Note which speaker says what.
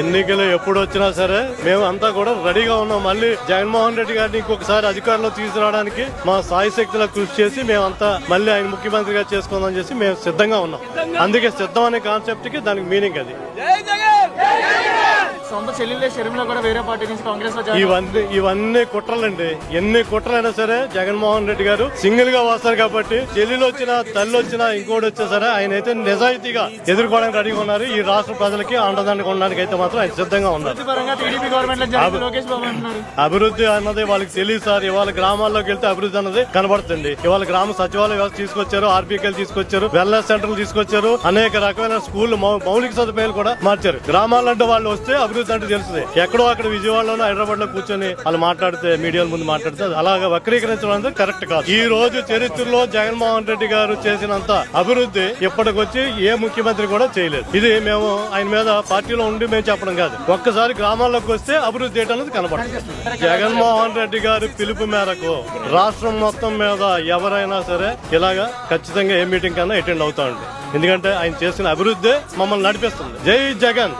Speaker 1: ఎన్నికలు ఎప్పుడు వచ్చినా సరే మేము అంతా కూడా రెడీగా ఉన్నాం. మళ్ళీ జగన్మోహన్ రెడ్డి గారిని ఇంకొకసారి అధికారంలో తీసుకురావడానికి మా సాయి శక్తుల కృషి చేసి మేమంతా మళ్ళీ ఆయన ముఖ్యమంత్రిగా చేసుకుందాం చేసి మేము సిద్ధంగా ఉన్నాం. అందుకే సిద్ధం అనే కాన్సెప్ట్కి దానికి మీనింగ్ అది.
Speaker 2: సొంత షర్మిల కూడా వేరే పార్టీ నుంచి కాంగ్రెస్లో
Speaker 1: ఇవన్నీ ఇవన్నీ కుట్రలండి. ఎన్ని కుట్రలైనా సరే జగన్మోహన్ రెడ్డి గారు సింగిల్గా వస్తారు కాబట్టి చెల్లెలు వచ్చినా తల్లి వచ్చినా ఇంకోటి వచ్చినా సరే ఆయన అయితే నిజాయితీగా ఎదుర్కోవడానికి రెడీగా ఉన్నారు. ఈ రాష్ట్ర ప్రజలకి అండదండగా ఉండడానికి అయితే మాత్రం ఆయన సిద్ధంగా ఉన్నారు.
Speaker 2: అభివృద్ధి
Speaker 1: అన్నది వాళ్ళకి తెలియదు సార్. ఇవాళ గ్రామాల్లోకి వెళ్తే అభివృద్ధి అన్నది కనబడుతుంది. ఇవాళ గ్రామ సచివాలయ వ్యవస్థ తీసుకొచ్చారు ఆర్బీకేలు తీసుకొచ్చారు వెల్నెస్ సెంటర్లు తీసుకొచ్చారు అనేక రకమైన స్కూల్ మౌలిక సదుపాయాలు కూడా మార్చారు. గ్రామాలంటే వాళ్ళు వస్తే అభివృద్ధి అంటే తెలుస్తుంది. ఎక్కడో అక్కడ విజయవాడలో హైదరాబాద్లో కూర్చొని వాళ్ళు మాట్లాడితే మీడియాల ముందు మాట్లాడితే అది అలాగా వక్రీకరించడం అనేది కరెక్ట్ కాదు. ఈ రోజు చరిత్రలో జగన్మోహన్ రెడ్డి గారు చేసినంత అభివృద్ధి ఇప్పటికొచ్చి ఏ ముఖ్యమంత్రి కూడా చేయలేదు. ఇది మేము ఆయన మీద పార్టీలో ఉండి మేము చెప్పడం కాదు. ఒక్కసారి గ్రామాల్లోకి వస్తే అభివృద్ధి చేయడం అనేది కనబడుతుంది జగన్మోహన్ రెడ్డి గారి పిలుపు మేరకు రాష్ట్రం మొత్తం మీద ఎవరైనా సరే ఇలాగా ఖచ్చితంగా ఏ మీటింగ్ కన్నా అటెండ్ అవుతా ఉండి. ఎందుకంటే ఆయన చేసిన అభివృద్ధి మమ్మల్ని నడిపిస్తుంది. జై జగన్!